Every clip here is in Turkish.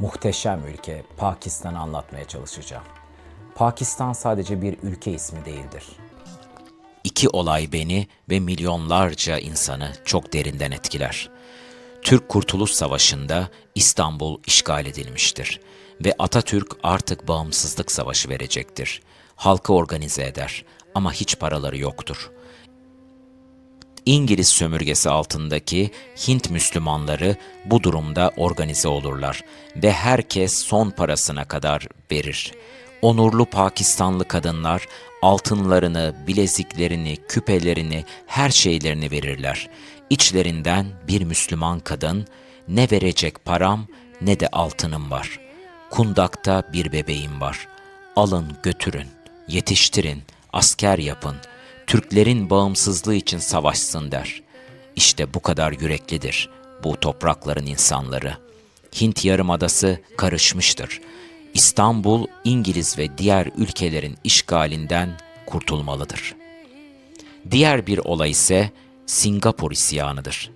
muhteşem ülke Pakistan'ı anlatmaya çalışacağım. Pakistan sadece bir ülke ismi değildir. İki olay beni ve milyonlarca insanı çok derinden etkiler. Türk Kurtuluş Savaşı'nda İstanbul işgal edilmiştir ve Atatürk artık bağımsızlık savaşı verecektir. Halkı organize eder ama hiç paraları yoktur. İngiliz sömürgesi altındaki Hint Müslümanları bu durumda organize olurlar ve herkes son parasına kadar verir. Onurlu Pakistanlı kadınlar altınlarını, bileziklerini, küpelerini, her şeylerini verirler. İçlerinden bir Müslüman kadın ne verecek param ne de altınım var. Kundakta bir bebeğim var. Alın götürün, yetiştirin, asker yapın. Türklerin bağımsızlığı için savaşsın der. İşte bu kadar yüreklidir bu toprakların insanları. Hint Yarımadası karışmıştır. İstanbul, İngiliz ve diğer ülkelerin işgalinden kurtulmalıdır. Diğer bir olay ise Singapur isyanıdır.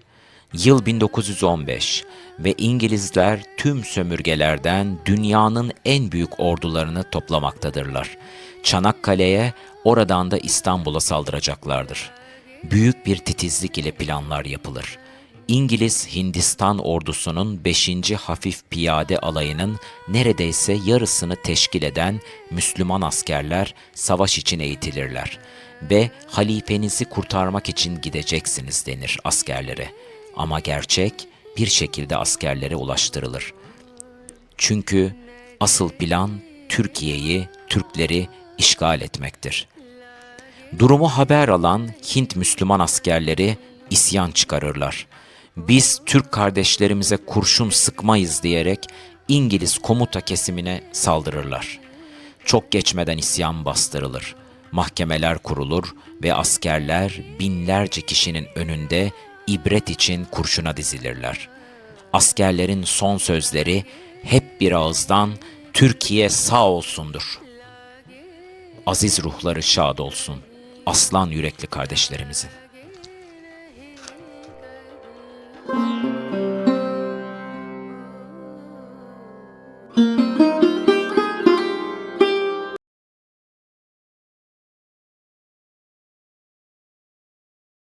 Yıl 1915 ve İngilizler tüm sömürgelerden dünyanın en büyük ordularını toplamaktadırlar. Çanakkale'ye, oradan da İstanbul'a saldıracaklardır. Büyük bir titizlik ile planlar yapılır. İngiliz Hindistan ordusunun 5. Hafif Piyade Alayı'nın neredeyse yarısını teşkil eden Müslüman askerler savaş için eğitilirler ve halifenizi kurtarmak için gideceksiniz denir askerlere. Ama gerçek bir şekilde askerlere ulaştırılır. Çünkü asıl plan Türkiye'yi, Türkleri işgal etmektir. Durumu haber alan Hint Müslüman askerleri isyan çıkarırlar. Biz Türk kardeşlerimize kurşun sıkmayız diyerek İngiliz komuta kesimine saldırırlar. Çok geçmeden isyan bastırılır. Mahkemeler kurulur ve askerler binlerce kişinin önünde ibret için kurşuna dizilirler. Askerlerin son sözleri hep bir ağızdan Türkiye sağ olsundur. Aziz ruhları şad olsun. Aslan yürekli kardeşlerimizin.